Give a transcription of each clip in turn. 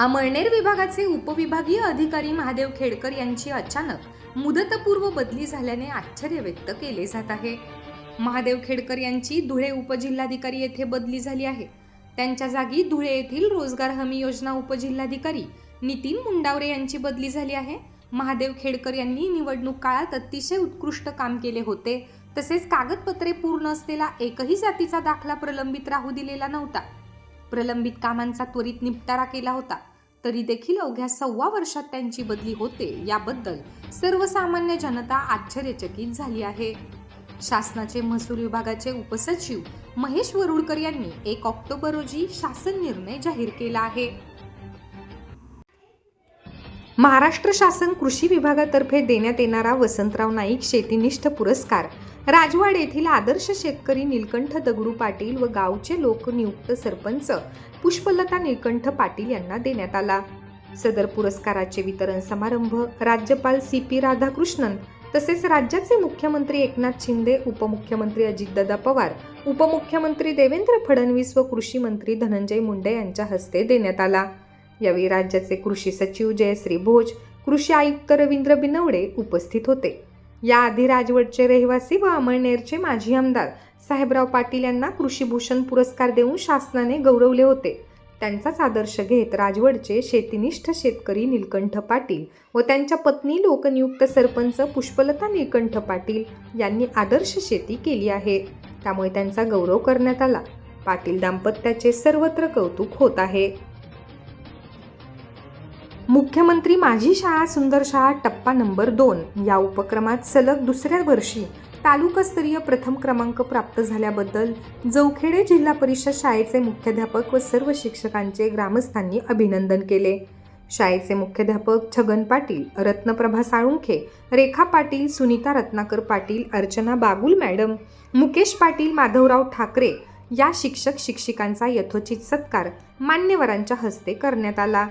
अमळनेर विभागाचे उपविभागीय अधिकारी महादेव खेडकर यांची अचानक मुदतपूर्व बदली झाल्याने आश्चर्य व्यक्त केले जात आहे. महादेव खेडकर यांची धुळे उपजिल्हाधिकारी येथे बदली झाली आहे. त्यांच्या जागी धुळे येथील रोजगार हमी योजना उपजिल्हाधिकारी नितीन मुंडावरे यांची बदली झाली आहे. महादेव खेडकर यांनी निवडणूक काळात अतिशय उत्कृष्ट काम केले होते. तसेच कागदपत्रे पूर्ण असलेला एकही जातीचा दाखला प्रलंबित राहू दिलेला नव्हता. प्रलंबित कामांचा त्वरित निपटारा केला होता. तरी देखील अवघ्या सव्वा वर्षात त्यांची बदली होते. याबद्दल सर्वसामान्य जनता आश्चर्यचकित झाली आहे. शासनाचे महसूल विभागाचे उपसचिव महेश वरुडकर यांनी एक ऑक्टोबर रोजी शासन निर्णय जाहीर केला आहे. महाराष्ट्र शासन कृषी विभागातर्फे देण्यात येणारा वसंतराव नाईक शेतीनिष्ठ पुरस्कार राजवाड येथील आदर्श शेतकरी निलकंठ दगडू पाटील व गावचे लोकनियुक्त सरपंच पुष्पलता निलकंठ पाटील यांना देण्यात आला. सदर पुरस्काराचे वितरण समारंभ राज्यपाल सी पी राधाकृष्णन तसेच राज्याचे मुख्यमंत्री एकनाथ शिंदे उपमुख्यमंत्री अजितदादा पवार उपमुख्यमंत्री देवेंद्र फडणवीस व कृषी मंत्री धनंजय मुंडे यांच्या हस्ते देण्यात आला. यावेळी राज्याचे कृषी सचिव जयश्री भोज कृषी आयुक्त रवींद्र बिनवडे उपस्थित होते. याआधी राजवडचे रहिवासी व अमळनेरचे माजी आमदार साहेबराव पाटील यांना कृषीभूषण पुरस्कार देऊन शासनाने गौरवले होते. त्यांचाच आदर्श घेत राजवडचे शेतीनिष्ठ शेतकरी निलकंठ पाटील व त्यांच्या पत्नी लोकनियुक्त सरपंच पुष्पलता निलकंठ पाटील यांनी आदर्श शेती केली आहे. त्यामुळे त्यांचा गौरव करण्यात आला. पाटील दाम्पत्याचे सर्वत्र कौतुक होत आहे. मुख्यमंत्री माझी शाळा सुंदर शाळा टप्पा नंबर दोन या उपक्रमात सलग दुसऱ्या वर्षी तालुकास्तरीय प्रथम क्रमांक प्राप्त झाल्याबद्दल जवखेडे जिल्हा परिषद शाळेचे मुख्याध्यापक व सर्व शिक्षकांचे ग्रामस्थांनी अभिनंदन केले. शाळेचे मुख्याध्यापक छगन पाटील रत्नप्रभा साळुंखे रेखा पाटील सुनीता रत्नाकर पाटील अर्चना बागुल मॅडम मुकेश पाटील माधवराव ठाकरे या शिक्षक शिक्षिकांचा यथोचित सत्कार मान्यवरांच्या हस्ते करण्यात आला.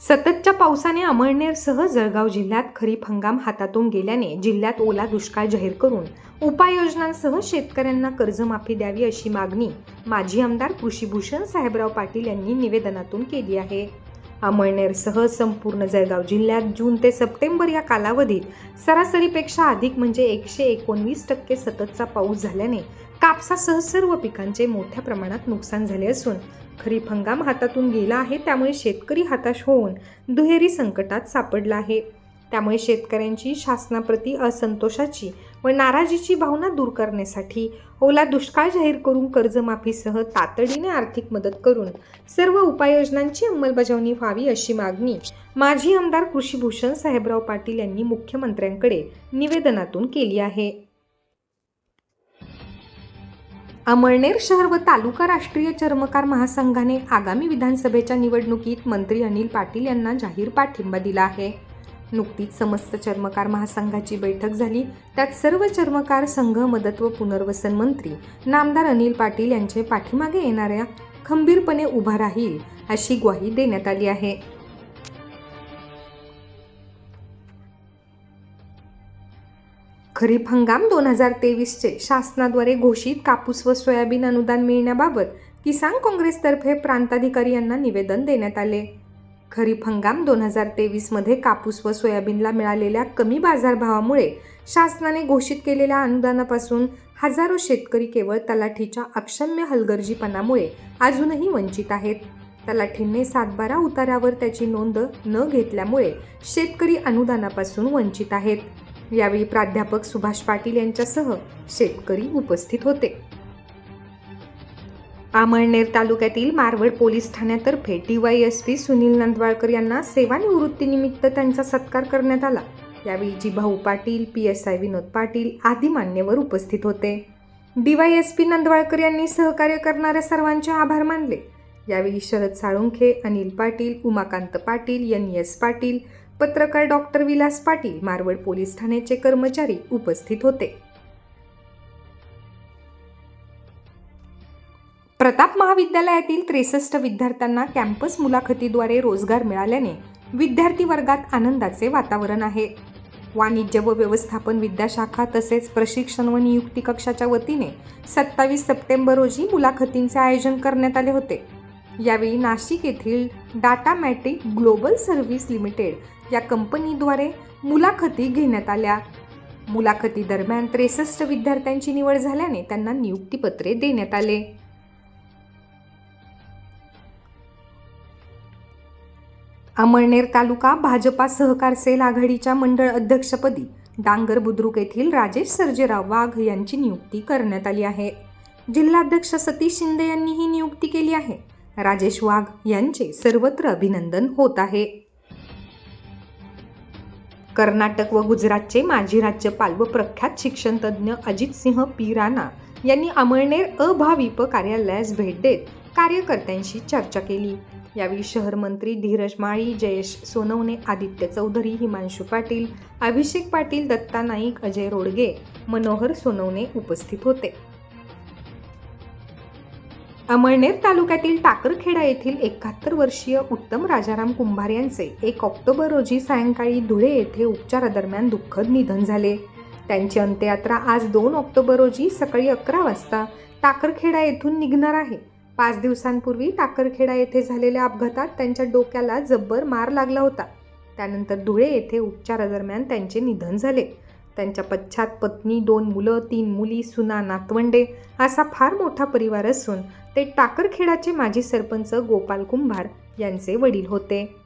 सततच्या पावसाने अमळनेरसह जळगाव जिल्ह्यात खरीप हंगाम हातातून गेल्याने जिल्ह्यात ओला दुष्काळ जाहीर करून उपाययोजनांसह शेतकऱ्यांना कर्जमाफी द्यावी अशी मागणी माजी आमदार कृषीभूषण साहेबराव पाटील यांनी निवेदनातून केली आहे. अमळनेरसह संपूर्ण जळगाव जिल्ह्यात जून ते सप्टेंबर या कालावधीत सरासरीपेक्षा अधिक म्हणजे एकशे एकोणवीस टक्के सततचा पाऊस झाल्याने कापसासह सर्व पिकांचे मोठ्या प्रमाणात नुकसान झाले असून खरीप हंगाम हातातून गेला आहे त्यामुळे शेतकरी हताश होऊन दुहेरी संकटात सापडला आहे. त्यामुळे शेतकऱ्यांची शासनाप्रती असंतोषाची व नाराजीची भावना दूर करण्यासाठी ओला दुष्काळ जाहीर करून कर्जमाफीसह तातडीने आर्थिक मदत करून सर्व उपाययोजनांची अंमलबजावणी व्हावी अशी मागणी माजी आमदार कृषीभूषण साहेबराव पाटील यांनी मुख्यमंत्र्यांकडे निवेदनातून केली आहे. अमळनेर शहर व तालुका राष्ट्रीय चर्मकार महासंघाने आगामी विधानसभेच्या निवडणुकीत मंत्री अनिल पाटील यांना जाहीर पाठिंबा दिला आहे. नुकतीच समस्त चर्मकार महासंघाची बैठक झाली. त्यात सर्व चर्मकार संघ मदत व पुनर्वसन मंत्री नामदार अनिल पाटील यांचे पाठीमागे येणाऱ्या खंबीरपणे उभा राहील अशी ग्वाही देण्यात आली आहे. खरीप हंगाम दोन हजार तेवीसचे शासनाद्वारे घोषित कापूस व सोयाबीन अनुदान मिळण्याबाबत किसान काँग्रेसतर्फे प्रांताधिकारी यांना निवेदन देण्यात आले. खरीप हंगाम दोन हजार तेवीसमध्ये कापूस व सोयाबीनला मिळालेल्या कमी बाजारभावामुळे शासनाने घोषित केलेल्या अनुदानापासून हजारो शेतकरी केवळ तलाठीच्या अक्षम्य हलगर्जीपणामुळे अजूनही वंचित आहेत. तलाठींनी सातबारा उतारावर त्याची नोंद न घेतल्यामुळे शेतकरी अनुदानापासून वंचित आहेत. यावेळी प्राध्यापक सुभाष पाटील यांच्यासह शेतकरी उपस्थित होते. अमळनेर तालुक्यातील Marwad police ठाण्यातर्फे DY S P Sunil Nandwalkar यांना सेवानिवृत्तीनिमित्त त्यांचा सत्कार करण्यात आला. यावेळी Jibhau Patil P S I Vinod Patil आदी मान्यवर उपस्थित होते. डीवाय एस पी नंदवाळकर यांनी सहकार्य करणाऱ्या सर्वांचे आभार मानले. यावेळी शरद साळुंखे अनिल पाटील उमाकांत पाटील एन एस पाटील पत्रकार डॉक्टर विलास पाटील मारवड पोलीस ठाण्याचे कर्मचारी उपस्थित होते. प्रताप महाविद्यालयातील त्रेसष्ट विद्यार्थ्यांना कॅम्पस मुलाखतीद्वारे रोजगार मिळाल्याने विद्यार्थी वर्गात आनंदाचे वातावरण आहे. वाणिज्य व व्यवस्थापन विद्याशाखा तसेच प्रशिक्षण व नियुक्ती कक्षाच्या वतीने सत्तावीस सप्टेंबर रोजी मुलाखतींचे आयोजन करण्यात आले होते. यावेळी नाशिक येथील डाटामॅटिक ग्लोबल सर्व्हिस लिमिटेड या कंपनीद्वारे मुलाखती घेण्यात आल्या. मुलाखती दरम्यान त्रेसष्ट विद्यार्थ्यांची निवड झाल्याने त्यांना नियुक्तीपत्रे देण्यात आले. अमळनेर तालुका भाजपा सहकार सेल आघाडीच्या मंडळ अध्यक्षपदी डांगर बुद्रुक येथील राजेश सर्जेराव वाघ यांची नियुक्ती करण्यात आली आहे. जिल्हाध्यक्ष सतीश शिंदे यांनी ही नियुक्ती केली आहे. राजेश वाघ यांचे सर्वत्र अभिनंदन होत आहे. कर्नाटक व गुजरातचे माजी राज्यपाल व प्रख्यात शिक्षणतज्ज्ञ अजितसिंह पी. राणा यांनी अमळनेर अभाविप कार्यालयास भेट देत कार्यकर्त्यांशी चर्चा केली. यावेळी शहर मंत्री धीरज माळी जयेश सोनवणे आदित्य चौधरी हिमांशू पाटील अभिषेक पाटील दत्ता नाईक अजय रोडगे मनोहर सोनवणे उपस्थित होते. अमळनेर तालुक्यातील टाकरखेडा येथील एकाहत्तर वर्षीय उत्तम राजाराम कुंभार यांचे एक ऑक्टोबर रोजी सायंकाळी धुळे येथे उपचारादरम्यान दुःखद निधन झाले. त्यांची अंत्ययात्रा आज दोन ऑक्टोबर रोजी सकाळी अकरा वाजता टाकरखेडा येथून निघणार आहे. पाच दिवसांपूर्वी टाकरखेडा येथे झालेल्या अपघातात त्यांच्या डोक्याला जब्बर मार लागला होता. त्यानंतर धुळे येथे उपचारादरम्यान त्यांचे निधन झाले. त्यांच्या पश्चात पत्नी दोन मुलं तीन मुली सुना नातवंडे असा फार मोठा परिवार असून ते टाकरखेडाचे माजी सरपंच गोपाल कुंभार यांचे वडील होते.